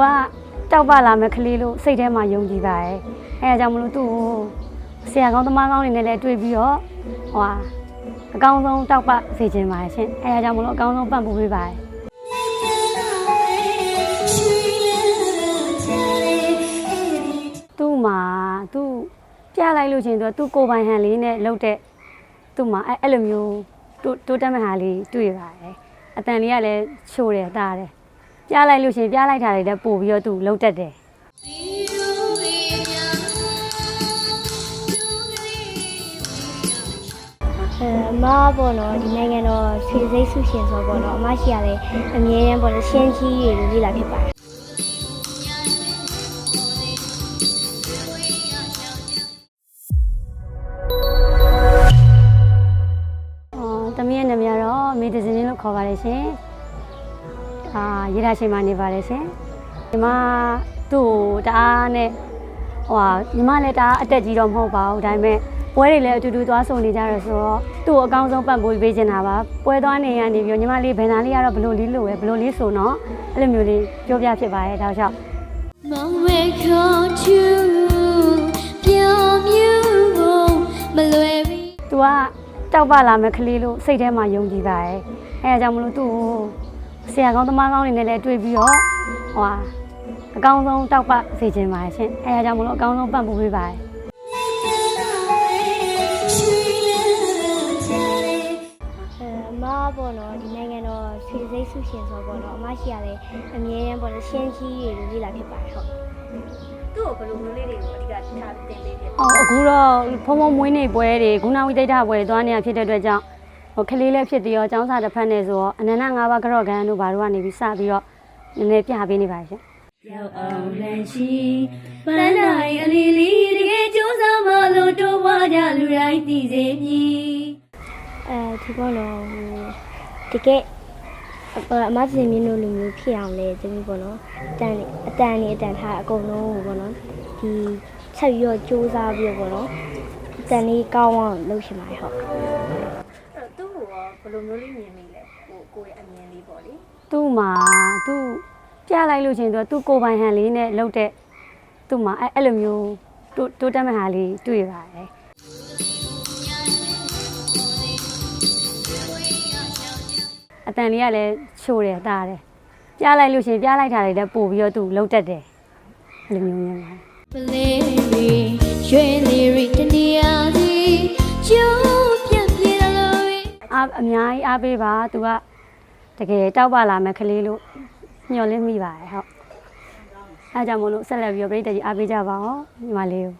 ကတောက်ပလာမဲ့ကလေးလို့စိတ်ထဲမှာယုံကြည်ပါတယ်အဲဒါကြောင့်မလို့သူ့ကိုဆရာကောင်းသမားကောင်းတွေနဲ့လည်းတွေ့ပြီးတော့ဟိုဟာအကောင်းဆုံးတောက်ပစေခြင်းပါတယ်ရှင်အဲဒါကြောင့်မလို့အကောင်းဆုံးပံ့ပိုးပေးပါတယ်သူ့မှာသူ့ပြလိုက်လို့ချင်းသူကသူ့ကိုယ်ပိုင်ဟန်လေးနဲ့လှုပ်တဲ့သူ့မှာအဲ့အဲ့လိုမျိုးတိုးတိုးတက်မဲ့ဟာလေးတွေ့ပါတယ်အတန်လေးကလည်းချိုးတယ်တားတယ် ပြလိုက်လို့ချင်းပြလိုက်တာတွေတက်ပို့ပြီးတော့သူလှုပ်တတ်တယ်အဲအမပေါ့နော်ဒီနိုင်ငံတော်ဆွေစိတ်ဆုရှင်ဆိုပေါ့နော်အမရှိရလဲအမြဲတမ်းပေါ့နော်ရှင်းကြီးတွေလိုလေ့လာဖြစ်ပါတယ်အော်တမီးရဲ့နာမည်ကတော့မေဒဇင်းလို့ခေါ်ပါတယ်ရှင် အာရေဒါရှင်မနေပါတယ်ရှင်ဒီမှာသူ့ကိုတအားနဲ့ဟိုဟာညီမလည်းတအားအတက်ကြီးတော့မဟုတ်ပါဘူးဒါပေမဲ့ပွဲတွေလည်းအတူတူသွားဆုံနေကြရဆိုတော့သူ့ကိုအကောင်းဆုံးပံ့ပိုးပေးချင်တာပါပွဲသွားနေရနေပြီးတော့ညီမလေးဘယ်နာလေးကတော့ဘလို့လေးလို့ပဲဘလို့လေးဆိုတော့အဲ့လိုမျိုးလေးပြောပြဖြစ်ပါတယ်ဒါကြောင့်မဝဲခေါ်ချူပြောမြူဖို့မလွယ်ပြီသူကတောက်ပလာမဲ့ကလေးလို့စိတ်ထဲမှာယုံကြည်ပါတယ်အဲဒါကြောင့်မလို့သူ့ကို ဆရာကောင်းသမားကောင်းတွေနဲ့လည်းတွေ့ပြီးတော့ဟိုဟာအကောင်းဆုံးတောက်ပစေခြင်းပါတယ်ရှင်အဲဒါကြောင့်မလို့အကောင်းဆုံးပံ့ပိုးပေးပါတယ်အဲအမပေါ့နော်ဒီနိုင်ငံတော်ဆွေစိတ်ဆုရှင်ဆိုပေါ့နော်အမရှိရလဲအမြဲတမ်းပေါ့နော်ရှင်းကြီးတွေလိုလေ့လာဖြစ်ပါတယ်ဟုတ်သူ့ကိုဘယ်လိုမျိုးလေးတွေကိုအဓိကထားတင်ပေးဖြစ်အော်အခုတော့ဖုံဖုံမွေးနေပွဲတွေဂုဏဝိသိဒ္ဓပွဲတွေသွားနေရဖြစ်တဲ့အတွက်ကြောင့် ဟိုကလေးလည်းဖြစ်ပြီးတော့ចောင်းစာတစ်ဖက်နဲ့ဆိုတော့အနန္တ၅ပါးကြော့ကန်တို့ဘာတို့ကနေပြီးစပြီးတော့နည်းနည်းပြပေးနေပါရှင်ရောက်အောင်လန်ချီပန်းနိုင်အလီလီတကယ်ကြိုးစားမလို့တိုးပွားကြလူတိုင်းသိစေမည်အဲဒီပေါ့နော်ဟိုတကယ်အအမစင်မြင့်တို့လိုမျိုးဖြစ်အောင်လဲတမီးပေါ့နော်အတန်နေအတန်နေအတန်ထားအကုန်လုံးကိုပေါ့နော်ဒီချက်ပြီးတော့စူးစမ်းပြီးတော့ပေါ့နော်အတန်လေးကောင်းအောင်လုပ်ရှင်ပါတယ်ဟုတ်အဲ့တော့သူ့ကိုရော ဘယ်လိုမျိုးလေးမြင်မိလဲကိုကိုရဲ့အမြင်လေးပေါ့လေသူ့မှာသူ့ပြလိုက်လို့ချင်းသူကသူ့ကိုယ်ပိုင်ဟန်လေးနဲ့လှုပ်တဲ့သူ့မှာအဲ့အဲ့လိုမျိုးတိုးတိုးတက်မဲ့ဟာလေးတွေ့ပါတယ်အတန်လေးကလည်းချိုးတယ်တားတယ်ပြလိုက်လို့ချင်းပြလိုက်တာတွေတက်ပို့ပြီးတော့သူလှုပ်တတ်တယ်အဲ့လိုမျိုးမျိုးပါပလေးရီရွှေလေးရီတနေရာစီကျိုးပြတ်ပြေလို့ အားအများကြီးအားပေးပါသူကတကယ်တောက်ပါလာမဲ့ကလေးလို့ညှော်လင့်မိပါတယ်ဟုတ်အဲဒါကြောင့်မို့လို့ဆက်လက်ပြီးတော့ပြည်သက်ကြီးအားပေးကြပါအောင်ညီမလေးကို